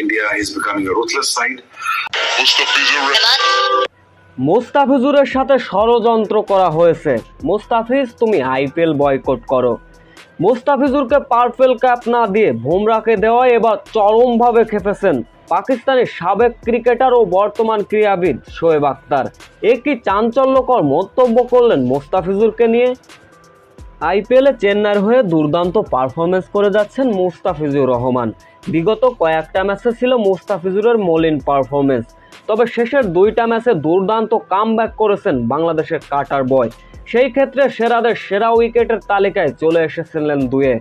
India is becoming a ruthless side. মোস্তাফিজুরের সাথে ষড়যন্ত্র করা হয়েছে। মোস্তাফিজ, তুমি আইপিএল বয়কট করো। মোস্তাফিজুরকে পারফেল ক্যাপ না দিয়ে বুমরাকে দেওয়া এবার চরমভাবে খেপেছেন পাকিস্তানের সাবেক ক্রিকেটার ও বর্তমান ক্রীড়াবিদ শোয়েব আক্তার একটি চাঞ্চল্যকর মন্তব্য করলেন মোস্তাফিজুরকে নিয়ে? আইপিএলে চেন্নাইয়ের হয়ে দুর্দান্ত পারফরমেন্স করে যাচ্ছেন মুস্তাফিজুর রহমান। বিগত কয়েকটা ম্যাচে ছিল মুস্তাফিজুরের মলিন পারফরমেন্স। তবে শেষের দুইটা ম্যাচে দুর্দান্ত কামব্যাক করেছেন বাংলাদেশের কাটার বয়। সেই ক্ষেত্রে সেরাদের সেরা উইকেটের তালিকায় চলে এসেছিলেন দুয়ে।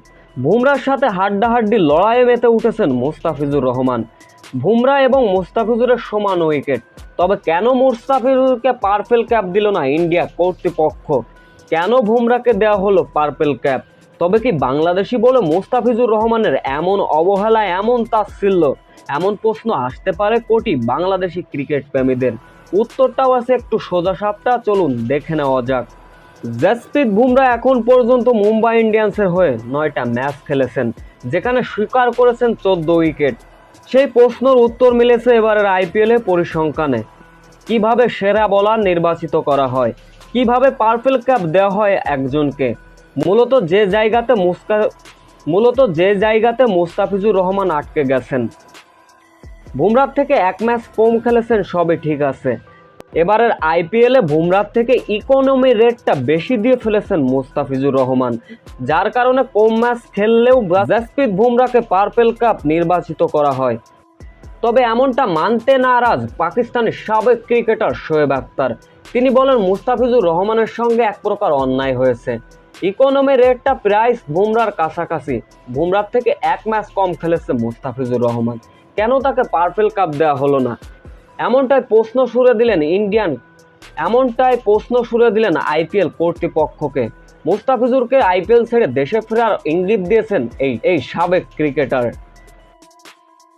বুমরার সাথে হাড্ডাহাড্ডি লড়াইয়ে মেতে উঠেছেন মুস্তাফিজুর রহমান। বুমরা এবং মুস্তাফিজুরের সমান উইকেট। তবে কেন মুস্তাফিজুরকে পারফেল ক্যাপ দিল না ইন্ডিয়া কর্তৃপক্ষ? কেন বুমরাকে দেওয়া হলো পার্পেল ক্যাপ তবে কি বাংলাদেশি বলে মোস্তাফিজুর রহমানের এমন অবহেলা, এমন তাচ্ছিল্য, এমন প্রশ্ন আসতে পারে কোটি বাংলাদেশি ক্রিকেট প্রেমীদের? উত্তরটাও আছে একটু সোজা সাপটা, চলুন দেখে নেওয়া যাক। জাসপ্রীত বুমরা এখন পর্যন্ত মুম্বাই ইন্ডিয়ান্সের হয়ে নয়টা ম্যাচ খেলেছেন, যেখানে স্বীকার করেছেন চোদ্দ উইকেট। সেই প্রশ্নের উত্তর মিলেছে এবারের আইপিএলে পরিসংখ্যানে। কীভাবে সেরা বলার নির্বাচিত করা হয়? কীভাবে পার্পেল ক্যাপ দেওয়া হয় একজনকে? মূলত যে জায়গাতে মুস্তা, মূলত যে জায়গাতে মুস্তাফিজুর রহমান আটকে গেছেন। বুমরার থেকে এক ম্যাচ কম খেলেছেন সবই ঠিক আছে। এবারের আইপিএলে বুমরার থেকে ইকোনমি রেটটা বেশি দিয়ে ফেলেছেন মুস্তাফিজুর রহমান, যার কারণে কম ম্যাচ খেললেও জাসপ্রীত বুমরাকে পার্পেল কাপ নির্বাচিত করা হয়। তবে এমনটা মানতে নারাজ পাকিস্তানের সাবেক ক্রিকেটার শোয়েব আক্তার তিনি বলেন, মুস্তাফিজুর রহমানের সঙ্গে এক প্রকার অন্যায় হয়েছে। ইকোনমি রেটটা প্রাইস বুমরার কাছাকাছি। বুমরার থেকে এক ম্যাচ কম খেলেছে মুস্তাফিজুর রহমান। কেন তাকে পার্পেল কাপ দেওয়া হলো না? এমনটাই প্রশ্ন সুরে দিলেন ইন্ডিয়ান এমনটাই প্রশ্ন সুরে দিলেন আইপিএল কর্তৃপক্ষকে। মুস্তাফিজুরকে আইপিএল ছেড়ে দেশে ফেরার ইঙ্গিত দিয়েছেন এই এই সাবেক ক্রিকেটার।